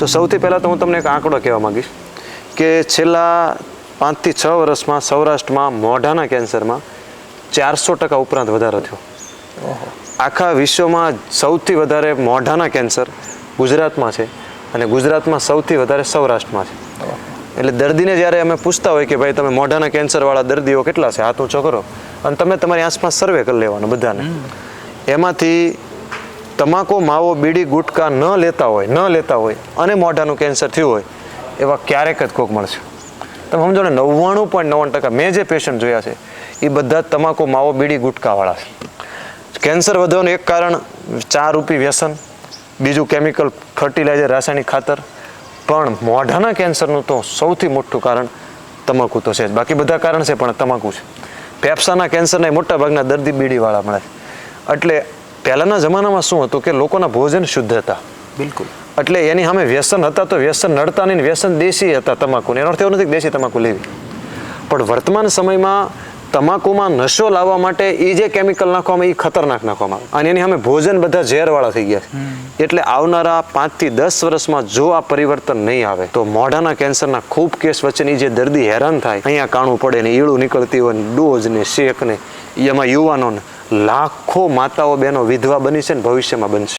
તો સૌથી પહેલાં તો હું તમને એક આંકડો કહેવા માંગીશ કે છેલ્લા પાંચથી છ વર્ષમાં સૌરાષ્ટ્રમાં મોઢાના કેન્સરમાં ચારસો ટકા ઉપરાંત વધારો થયો. આખા વિશ્વમાં સૌથી વધારે મોઢાના કેન્સર ગુજરાતમાં છે અને ગુજરાતમાં સૌથી વધારે સૌરાષ્ટ્રમાં છે. એટલે દર્દીને જ્યારે અમે પૂછતા હોય કે ભાઈ તમે મોઢાના કેન્સરવાળા દર્દીઓ કેટલા છે હાથ ઊંચો કરો. અને તમે તમારી આસપાસ સર્વે કરી લેવાનો બધાને. એમાંથી તમાકુ, માવો, બીડી, ગુટકા ન લેતા હોય, ન લેતા હોય અને મોઢાનું કેન્સર થયું હોય, એવા ક્યારેક જ કોક મળશે. તમે સમજો ને, નવ્વાણું પોઈન્ટ નવ્વાણું ટકા મેં જે પેશન્ટ જોયા છે, એ બધા જ તમાકુ, માવો, બીડી, ગુટકાવાળા છે. કેન્સર વધવાનું એક કારણ ચા રૂપી વ્યસન, બીજું કેમિકલ ફર્ટિલાઇઝર રાસાયણિક ખાતર, પણ મોઢાના કેન્સરનું તો સૌથી મોટું કારણ તમાકુ તો છે જ. બાકી બધા કારણ છે, પણ તમાકુ છે. ફેફસાના કેન્સરના મોટા ભાગના દર્દી બીડીવાળા મળે એટલે પહેલાંના જમાનામાં શું હતું કે લોકોના ભોજન શુદ્ધ હતા. બિલકુલ. એટલે એની સામે વ્યસન હતા તો વ્યસન નડતા નહીં વ્યસન દેશી હતા તમાકુ. એનો અર્થ એવો નથી કે દેશી તમાકુ લેવી. પણ વર્તમાન સમયમાં તમાકુમાં નશો લાવવા માટે એ જે કેમિકલ નાખવામાં એ ખતરનાક નાખવામાં આવે. અને એની સામે ભોજન બધા ઝેરવાળા થઈ ગયા છે. એટલે આવનારા પાંચથી દસ વર્ષમાં જો આ પરિવર્તન નહીં આવે તો મોઢાના કેન્સરના ખૂબ કેસ વચ્ચેની જે દર્દી હેરાન થાય અહીંયા કાણું પડે ને ઈળું નીકળતી હોય ને ડોઝ ને શેક ને એમાં યુવાનોને લાખો માતાઓ બહેનો વિધવા બની છે ને ભવિષ્યમાં બનશે.